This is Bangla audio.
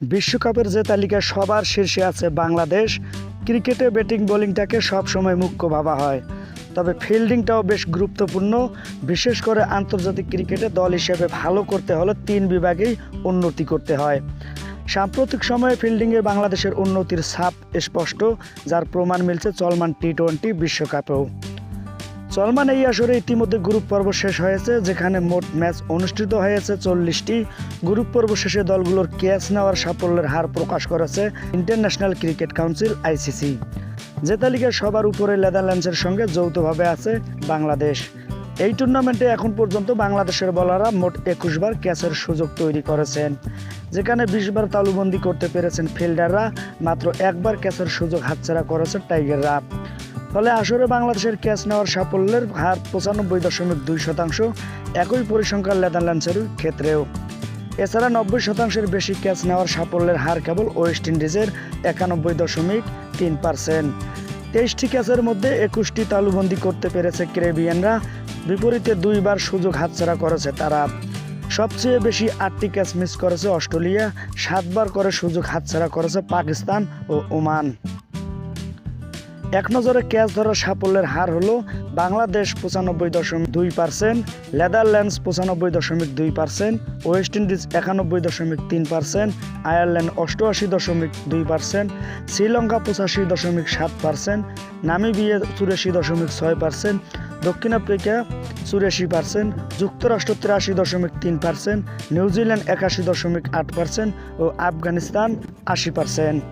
বিশ্বকাপের যে তালিকায় সবার শীর্ষে আছে বাংলাদেশ, ক্রিকেটে ব্যাটিং বোলিংটাকে সবসময় মুখ্য ভাবা হয়। তবে ফিল্ডিংটাও বেশ গুরুত্বপূর্ণ, বিশেষ করে আন্তর্জাতিক ক্রিকেটে দল হিসেবে ভালো করতে হলে তিন বিভাগেই উন্নতি করতে হয়। সাম্প্রতিক সময়ে ফিল্ডিংয়ে বাংলাদেশের উন্নতির ছাপ স্পষ্ট, যার প্রমাণ মিলছে চলমান টি টোয়েন্টি বিশ্বকাপেও। চলমান এই আসরে ইতিমধ্যে গ্রুপ পর্ব শেষ হয়েছে, যেখানে মোট ম্যাচ অনুষ্ঠিত হয়েছে চল্লিশটি। গ্রুপ পর্ব শেষে দলগুলোর ক্যাচ নেওয়ার সাফল্যের হার প্রকাশ করেছে ইন্টারন্যাশনাল ক্রিকেট কাউন্সিল, আইসিসি। যে তালিকায় সবার উপরে নেদারল্যান্ডসের সঙ্গে যৌথভাবে আছে বাংলাদেশ। এই টুর্নামেন্টে এখন পর্যন্ত বাংলাদেশের বলাররা মোট একুশ বার ক্যাচের সুযোগ তৈরি করেছেন, যেখানে বিশ বার তালুবন্দি করতে পেরেছেন ফিল্ডাররা। মাত্র একবার ক্যাচের সুযোগ হাতছাড়া করেছে টাইগাররা। ফলে আসরে বাংলাদেশের ক্যাচ নেওয়ার সাফল্যের হার পঁচানব্বই দশমিক দুই শতাংশ, একই পরিসংখ্যান নেদারল্যান্ডসের ক্ষেত্রেও। এছাড়া নব্বই শতাংশের বেশি ক্যাচ নেওয়ার সাফল্যের হার কেবল ওয়েস্ট ইন্ডিজের একানব্বই দশমিক তিন পার্সেন্ট। তেইশটি ক্যাচের মধ্যে একুশটি তালুবন্দি করতে পেরেছে ক্রেবিয়ানরা বিপরীতে দুইবার সুযোগ হাতছাড়া করেছে তারা। সবচেয়ে বেশি আটটি ক্যাচ মিস করেছে অস্ট্রেলিয়া, সাতবার করে সুযোগ হাতছাড়া করেছে পাকিস্তান ও ওমান। এক নজরে ক্যাচ ধরার সাফল্যের হার হলো বাংলাদেশ পঁচানব্বই দশমিক দুই পার্সেন্ট, নেদারল্যান্ডস পঁচানব্বই দশমিক দুই পার্সেন্ট, ওয়েস্ট ইন্ডিজ একানব্বই দশমিক তিন পার্সেন্ট, আয়ারল্যান্ড অষ্টআশি দশমিক দুই পার্সেন্ট, শ্রীলঙ্কা পঁচাশি দশমিক সাত পার্সেন্ট, নামিবিয়া চুরাশি দশমিক ছয় পার্সেন্ট, দক্ষিণ আফ্রিকা চুরাশি পার্সেন্ট, যুক্তরাষ্ট্র তিরাশি দশমিক তিন পার্সেন্ট, নিউজিল্যান্ড একাশি দশমিক আট পার্সেন্ট ও আফগানিস্তান আশি পার্সেন্ট।